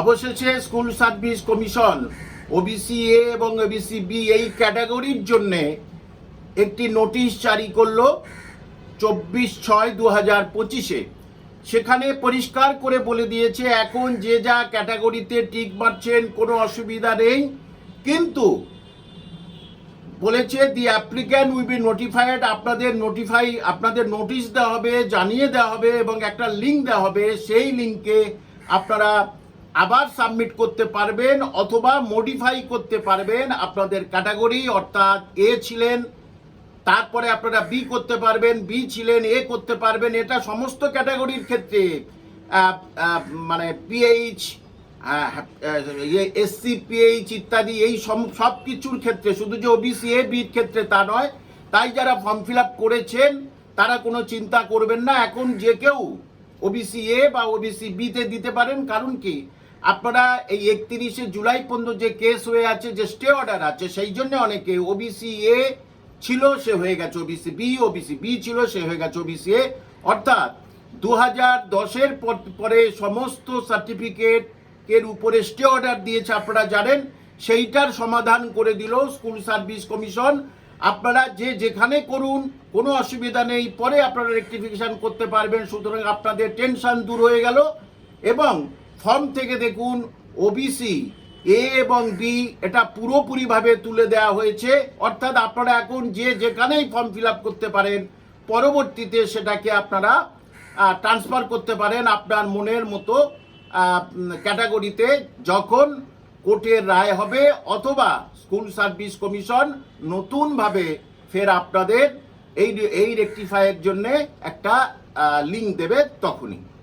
অবশেষে school service commission OBC A এবং OBC B এই ক্যাটাগরির জন্যে একটি নোটিশ জারি করল চব্বিশ ছয় দু হাজার পঁচিশে। সেখানে পরিষ্কার করে বলে দিয়েছে, এখন যে যা ক্যাটাগরিতে টিক মারছেন কোনো অসুবিধা নেই। কিন্তু বলেছে, the applicant will be notified. আপনাদের নোটিফাই, আপনাদের নোটিশ দেওয়া হবে, জানিয়ে দেওয়া হবে এবং একটা লিঙ্ক দেওয়া হবে। সেই লিঙ্কে আপনারা আবার সাবমিট করতে পারবেন অথবা মডিফাই করতে পারবেন আপনাদের ক্যাটাগরি অর্থাৎ এ ছিলেন, তারপরে আপনারা বি করতে পারবেন বি ছিলেন এ করতে পারবেন, এটা সমস্ত ক্যাটাগরির ক্ষেত্রে মানে পিএইচ এসসি পিএইচ ইত্যাদি, এই সব কিছুর ক্ষেত্রে, শুধু যে ওবিসি এ বির ক্ষেত্রে তা নয়, তাই যারা ফর্ম ফিল করেছেন, তারা কোনো চিন্তা করবেন না, এখন যে কেউ ওবিসি এ বা ওবিসি বিতে দিতে পারেন, কারণ কি? আপনারা এই একত্রিশে জুলাই পর্যন্ত যে কেস হয়ে আছে, যে স্টে অর্ডার আছে, সেই জন্য অনেকে ওবিসি এ ছিল, সে হয়ে গেছে ওবিসি বি ওবিসি বি ছিল, সে হয়ে গেছে ওবিসি এ অর্থাৎ দু হাজার দশের পরে সমস্ত সার্টিফিকেট এর উপরে স্টে অর্ডার দিয়েছে, আপনারা জানেন? সেইটার সমাধান করে দিল স্কুল সার্ভিস কমিশন আপনারা যে যেখানে করুন, কোনো অসুবিধা নেই, পরে আপনারা রেক্টিফিকেশন করতে পারবেন। সুতরাং আপনাদের টেনশন দূর হয়ে গেল। এবং ফর্ম থেকে দেখুন ওবিসি এ এবং বি এটা পুরোপুরিভাবে তুলে দেওয়া হয়েছে। অর্থাৎ আপনারা এখন যে যেখানেই ফর্ম ফিল করতে পারেন, পরবর্তীতে সেটাকে আপনারা ট্রান্সফার করতে পারেন আপনার মনের মতো ক্যাটাগরিতে যখন কোর্টের রায় হবে অথবা স্কুল সার্ভিস কমিশন নতুনভাবে ফের আপনাদের এই এই রেকটিফাইয়ের জন্য একটা লিঙ্ক দেবে তখনই।